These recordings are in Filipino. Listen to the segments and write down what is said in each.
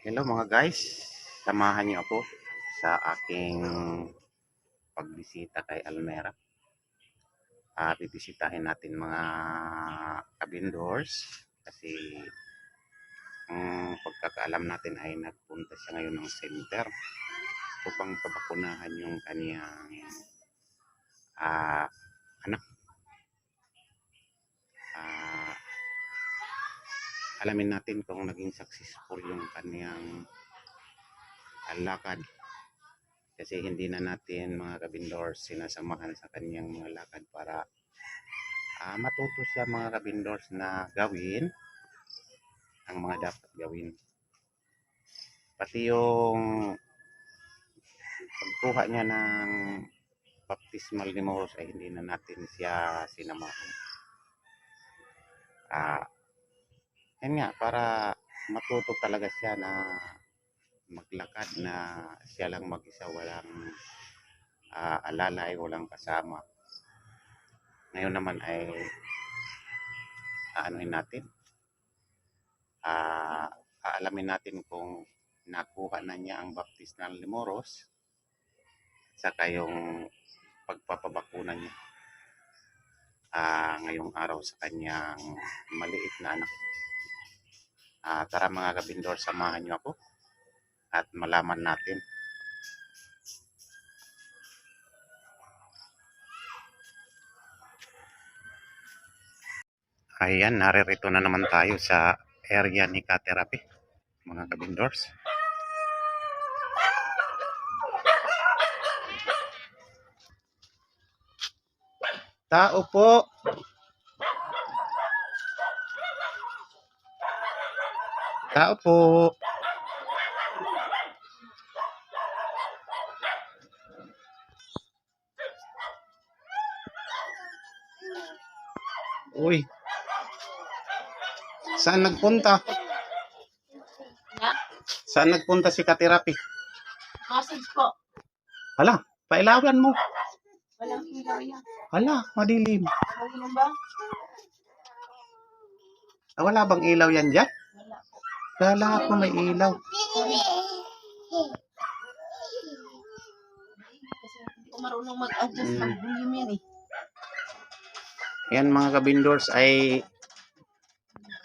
Hello mga guys, samahan niyo ako sa aking pagbisita kay Almera. Ah, bibisitahin natin mga kabindors kasi ang pagkakaalam natin ay nagpunta siya ngayon ng center upang pabakunahan yung kaniyang ah, anak. Ah, alamin natin kung naging successful yung kaniyang ah, lakad. Kasi hindi na natin mga kabindors sinasamahan sa kaniyang mga lakad para ah, matuto siya mga kabindors na gawin ang mga dapat gawin. Pati yung pagkuha niya ng baptismal ni Moros ay hindi na natin siya sinamahan. Ah yan nga, para matuto talaga siya na maglakad na siya lang mag-isa, walang ah, alalay, walang kasama. Ngayon naman ay aanuhin natin. Ah, aalamin natin kung nakuha na niya ang baptismal ni Moros at saka yung pagpapabakuna niya ah, ngayong araw sa kanyang maliit na anak. Ah, tara mga kabindor, samahan niyo ako at malaman natin. Ayan, naririto na naman tayo sa area ni Ka-Therapy, mga kabindors. Tao po! Tao po! Uy. Saan nagpunta? Na, Saan nagpunta si Katerapi? message po. Hala, pailawan mo. Walang ilaw yan. Hala, madilim. Ano ba? Ah, wala bang ilaw yan dyan? Kala ko may ilaw. Marunong mag-adjust Mm. ng volume yan eh. Yan mga kabindors ay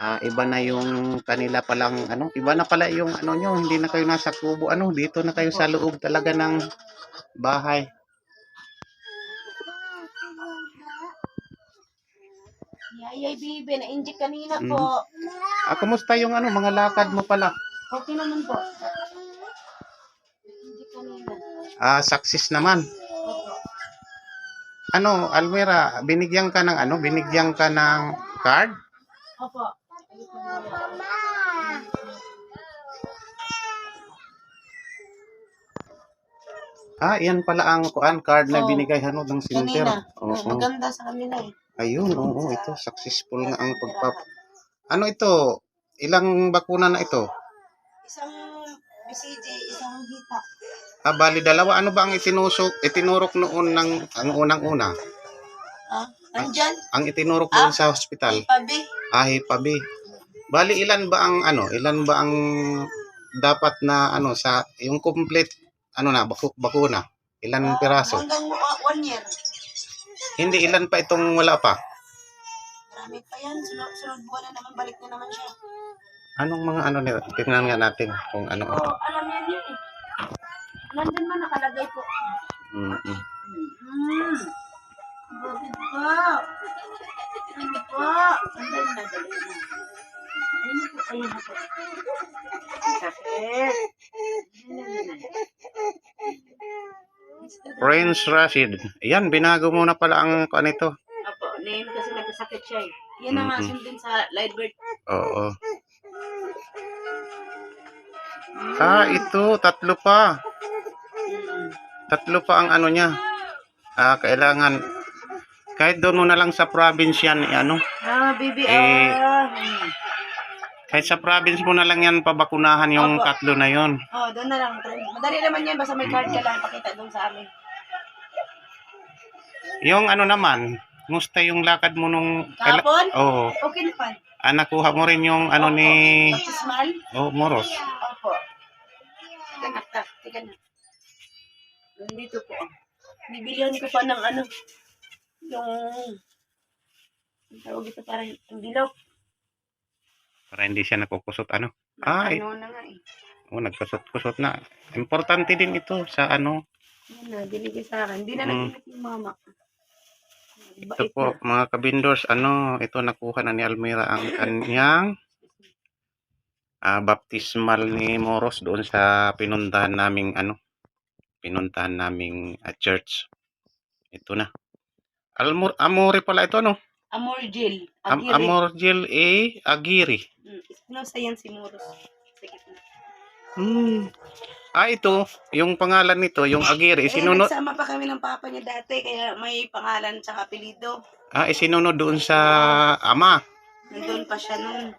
ah, iba na yung kanila palang ano, iba na pala yung ano nyo, hindi na kayo nasa kubo, ano, dito na kayo sa loob talaga ng bahay. Yayay bibi, na-inject kanina Mm. po. Ah, kumusta yung ano, mga lakad mo pala? Okay naman po. Na-inject kanina. Ah, success naman. Opo. Ano, Almira, binigyan ka ng ano, binigyan ka ng card? Opo. Ah, yan pala ang kuan card na Oo. binigay ano ng center. Kanina. Oo. Maganda sa kanila eh. Ayun, oo, ito successful nga ang pagpap. Ano ito? Ilang bakuna na ito? Isang BCG, isang hita. Ah, bali dalawa. Ano ba ang itinusok, itinurok noon ng ang unang-una? Ah, nandyan? Ang itinurok doon Ah. sa hospital? Pabi. Ahi pabi. Bali ilan ba ang ano? Ilan ba ang dapat na ano sa yung complete ano na baku, bakuna? Ilan piraso? Hanggang uh, one year. Hindi ilan pa itong wala pa. Marami pa yan. Sunod, sunod buwan na naman, balik na naman siya. Anong mga ano nila? Tingnan nga natin kung ano. Oo, alam yan yun eh. Nandun man nakalagay po. Mm, mm. Hmm. Bakit po? Ano po? Sandali na, dali na. Ayun na po, ayun na po. Sakit. Prince Rashid. Ayan, binago mo na pala ang ano ito. Apo, name kasi nagkasakit siya eh. Yan ang Mhm. asin din sa Lightbird. Oo. Ah, ito, tatlo pa. Tatlo pa ang ano niya. Ah, kailangan kahit doon mo na lang sa province yan, eh, ano, Ah, baby, Eh, ah. Hmm. kahit sa province mo na lang yan pabakunahan yung Opo. tatlo na yon. Oh, doon na lang. Madali naman yan. Basta may card ka lang. Pakita doon sa amin. Yung ano naman, musta yung lakad mo nung... Kahapon? Oo. Okay naman. Ah, nakuha mo rin yung ano ni... Baptismal? Oh, Moros. Opo. Na, ta. Tika na. Nandito po. Bibilihan ko pa ng ano. Yung... Ang tawag ito parang ang dilaw. Para hindi siya nakukusot ano. Ah, ano na nga eh. Oh, nagkusot-kusot na. Importante din ito sa ano. Yan na, binigay sa akin. Hindi na Mm. nag yung mama. Ito po, mga kabindors, ano, ito nakuha na ni Almira ang kanyang ah, baptismal ni Moros doon sa pinuntahan naming ano, pinuntahan naming ah, church. Ito na. Almor, Amore pala ito, no? Amor Jill. Am. Amorgil A. Agiri. Mm, Espinosa yan si Muros. Sa gitna. Hmm. Ah, ito, yung pangalan nito, yung Agiri, Eh, isinunod, nagsama pa kami ng papa niya dati, kaya may pangalan sa apelido. ah, isinunod doon sa ama. Nandun pa siya nun.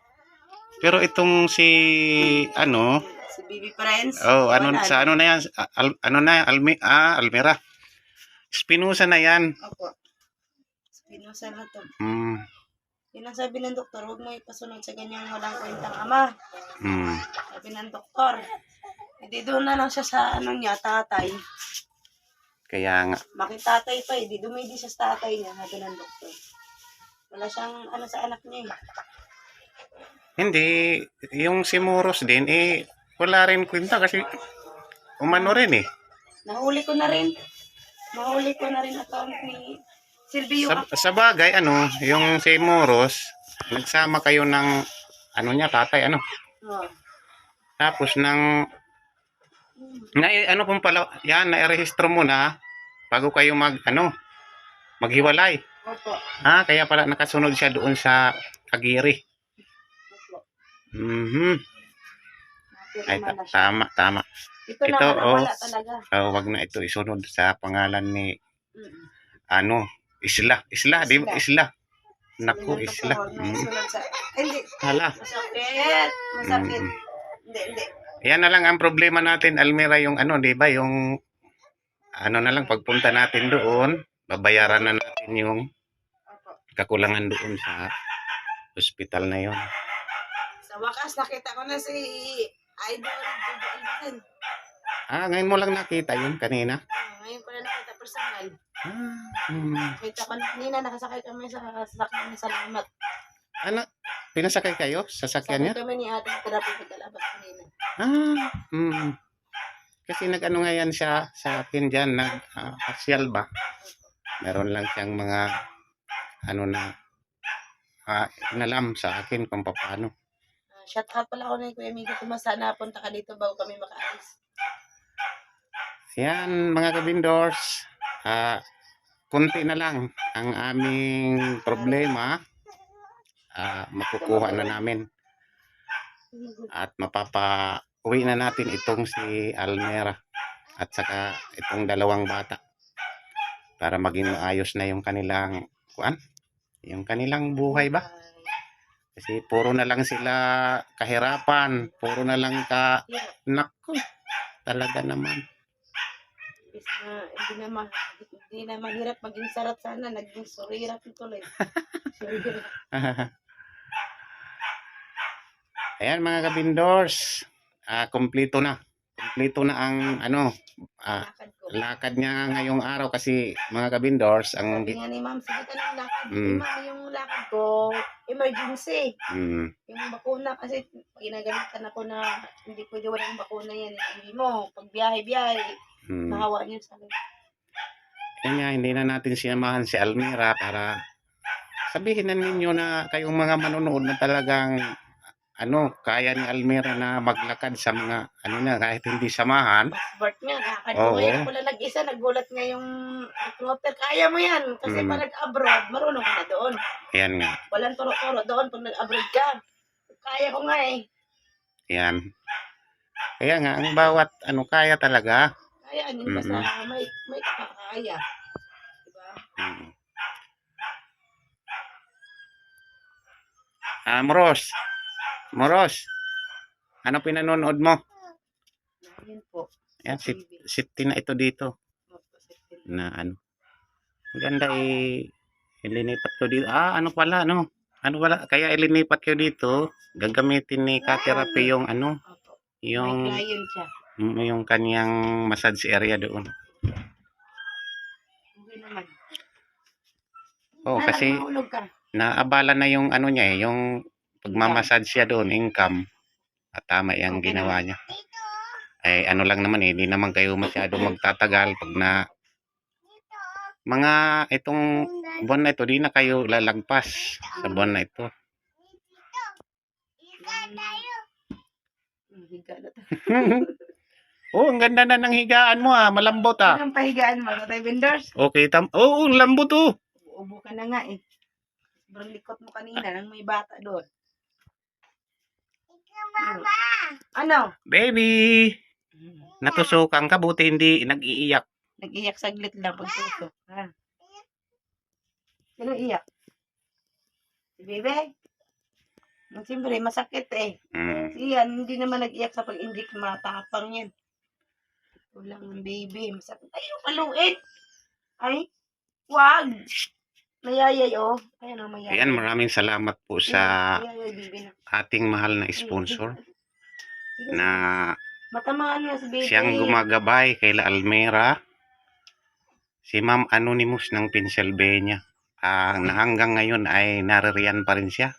Pero itong si, ano, Si Bibi Friends. Oh, ano Wala sa ano na yan? Al, ano na yan? Almi, ah, Almira. Spinoza na yan. Opo. Espinosa na to. Hmm. Yun ang sabi ng doktor, huwag mo ipasunod sa ganyang walang kwentang ama. Hmm. Sabi ng doktor. Hindi doon na lang siya sa ano niya, tatay. Kaya nga. Makitatay pa eh. Di dumidi siya sa tatay niya, sabi ng doktor. Wala siyang ano sa anak niya eh. Hindi, yung si Moros din, eh, wala rin kwenta kasi umano rin eh. Nahuli ko na rin. Nahuli ko na rin account ni Silvio. Sa, sa bagay, ano, yung si Moros, nagsama kayo ng, ano niya, tatay, ano. Oh. Tapos ng, na, ano pong pala, yan, nairehistro mo na, bago kayo mag, ano, maghiwalay. Opo. Ah, kaya pala nakasunod siya doon sa Agiri. Opo. Mhm. Ay, ta- tama, tama. Ito, ito, naman ang oh. wala talaga. Oh, wag na ito isunod sa pangalan ni Mm. ano, Isla. Isla, di ba? Isla. Naku, Isla. Mm. Hala. Masakit. Masakit. Mm. Hindi, hindi. Yan na lang ang problema natin, Almira, yung ano, di ba? Yung ano na lang, pagpunta natin doon, babayaran na natin yung kakulangan doon sa hospital na yon. Sa wakas, nakita ko na si Idol Jojo Alvin. Ah, ngayon mo lang nakita yun kanina. Ah, ngayon ko na nakita personal. Ah, hmm. Kita ko na kanina, nakasakay kami sa sasakyan ni Salamat. Ano, pinasakay kayo sa sakyan niya? Sakay kami ni ate, tira po pagkalabat kanina. Ah, mm. Kasi nag-ano nga yan siya sa akin dyan, nag-pasyal ba? Meron lang siyang mga, ano na, ah, inalam sa akin kung paano. Ah, shout out pala ako na Kuya Miguel Tumasa na punta ka dito bago kami makaalis. Yan, mga kabindors, ah, kunti na lang ang aming problema. Ah, makukuha na namin at mapapa uwi na natin itong si Almera at saka itong dalawang bata para maging maayos na yung kanilang kuan yung kanilang buhay ba kasi puro na lang sila kahirapan puro na lang ka Hirap. nako talaga naman na, hindi na, ma, hindi na mahirap maging sarap sana. Naging surirap tuloy. Ayan mga kabindors ah kompleto na kompleto na ang ano ah, Lakad niya ngayong araw kasi mga kabindors ang Sabi nga ni ma'am, sige ka ng lakad. Mm. Ma'am, yung lakad ko, emergency. mm, Yung bakuna, kasi ginagamitan ako na hindi pwede walang bakuna yan. Hindi mo, pag biyahe-biyahe, mm. mahawa niyo sa akin. Yan nga, hindi na natin sinamahan si Almira para sabihin na ninyo na kayong mga manonood na talagang ano, kaya ni Almira na maglakad sa mga ano na kahit hindi samahan. Passport lakad Oo. ko ngayon. Ako lang nag-isa, nagulat nga yung recruiter. Kaya mo yan. Kasi Mm. pag nag-abroad, marunong ka na doon. Yan nga. Walang turo-turo doon pag nag-abroad ka. Kaya ko nga eh. Yan. Kaya nga, ang bawat ano kaya talaga. Kaya yun basta may, may kakaya. Diba? Mm. Ah, Moros. Ano pinanonood mo? Yun po. Yan, sit, TV. sit na ito dito. Na ano. Ang ganda eh, ilinipat ko dito. Ah, ano pala, ano? Ano pala, kaya ilinipat ko dito, gagamitin ni Katerapi yung ano, yung mm, yung kanyang massage area doon. Ah, kasi naabala na yung ano niya eh, yung pagmamassage siya doon, income. At tama yung Okay ginawa niya. Eh, ano lang naman eh, hindi naman kayo masyado magtatagal pag na mga itong buwan na ito, di na kayo lalagpas sa buwan na ito. Hmm, higa na oh, ang ganda na ng higaan mo ah, malambot ah. Anong pahigaan mo? Tatay vendors? Okay, tam. Oh, ang lambot oh. Ubo ka na nga eh. Sobrang likot mo kanina nang may bata doon. Ano? Baby, natusukan ka buti hindi nag-iiyak. Nag-iyak saglit lang pag tuso. Ha? Sino iyak? Si Bebe? Siyempre, masakit eh. Mm. Si Ian, hindi naman nag-iyak sa pag-inject. Matapang yan. Kulang ng baby. Masakit. Ay, yung kaluit. Ay, wag. Mayayay, oh. Ayan, oh, mayayay. Ayan, maraming salamat po sa Mayayay, baby na. ating mahal na sponsor na Matamaan nga si baby. siyang gumagabay kay La Almera. Si Ma'am Anonymous ng Pennsylvania. Ah, na hanggang ngayon ay naririyan pa rin siya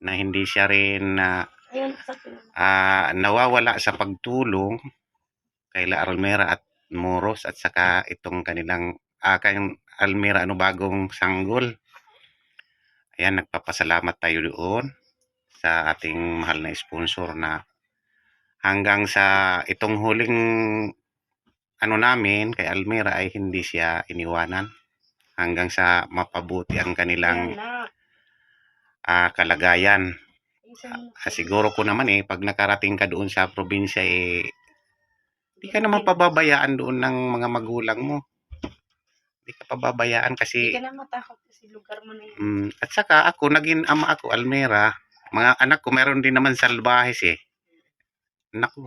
na hindi siya rin na Ayun, sakit. ah, nawawala sa pagtulong kay La Almera at Moros at saka itong kanilang ah, kayong Almera ano bagong sanggol. Ayan, nagpapasalamat tayo doon sa ating mahal na sponsor na hanggang sa itong huling ano namin kay Almera ay hindi siya iniwanan hanggang sa mapabuti ang kanilang ah, kalagayan. Ah, siguro ko naman eh, pag nakarating ka doon sa probinsya eh, di ka naman pababayaan doon ng mga magulang mo. Di ka pababayaan Hindi kasi, ka na matakot kasi lugar mo na yun. mm, at saka ako, naging ama ako, Almera, mga anak ko, meron din naman salbahes eh. Naku,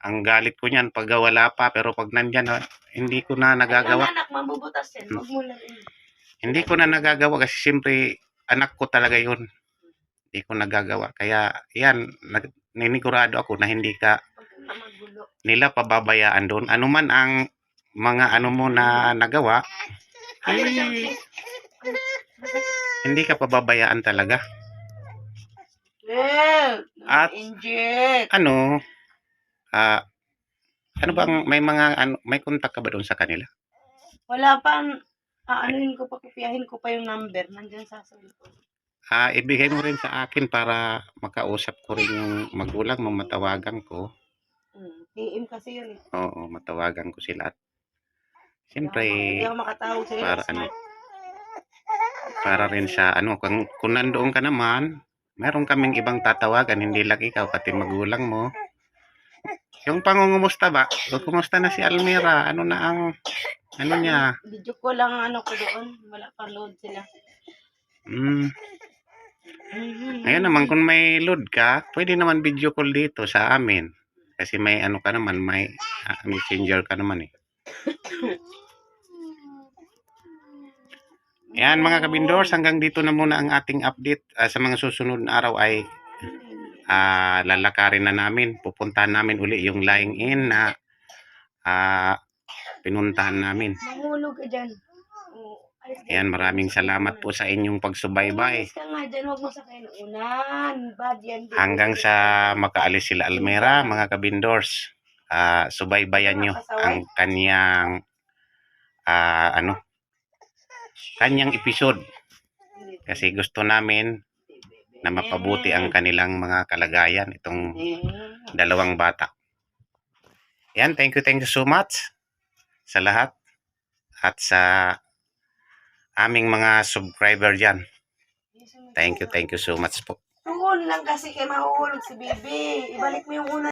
ang galit ko niyan pag wala pa, pero pag nandyan, ah, hindi ko na Ay, nagagawa. ang anak, mabubutas yan. Huwag mo lang yun. Hindi ko na nagagawa kasi siyempre, anak ko talaga yun. Hindi ko nagagawa. Kaya, yan, nag- ninigurado ako na hindi ka na nila pababayaan doon. Ano man ang mga ano mo na nagawa, Ay, hindi ka pababayaan talaga. At-. Ano, ah, ano bang, may mga, ano, may kontak ka ba doon sa kanila? Wala pa, aanuhin ko pa, kupiyahin ko pa yung number. Nandyan sa cellphone. Ah, ibigay mo rin sa akin para makausap ko rin yung magulang mo, matawagan ko. Hmm. PM kasi yun eh. Oo, matawagan ko sila. At siyempre, para ano, para rin sa ano, kung, kung nandoon ka naman, meron kaming ibang tatawagan, hindi lang ikaw, pati magulang mo. Yung pangungumusta ba? O kumusta na si Almira? Ano na ang, ano niya? Video ko lang ano ko doon. Wala pa load sila. Hmm. Mhm. Ngayon naman, kung may load ka, pwede naman video call dito sa amin. Kasi may ano ka naman, may ah, messenger ka naman eh. Yan mga kabindors, hanggang dito na muna ang ating update. Ah, sa mga susunod na araw ay ah, lalakarin na namin. Pupuntahan namin uli yung lying in na ah, pinuntahan namin. Mahulog ka dyan. Oo. Alis ka. Yan, maraming salamat po sa inyong pagsubaybay. Hanggang sa makaalis sila Almera, mga kabindors. Ah, subaybayan nyo ang kanyang ah, ano kanyang episode kasi gusto namin na mapabuti ang kanilang mga kalagayan itong dalawang bata. Yan, thank you, thank you so much sa lahat at sa aming mga subscriber dyan. Thank you, thank you so much po. Tuhon lang kasi kay mahuhulog si Bibi. Ibalik mo yung una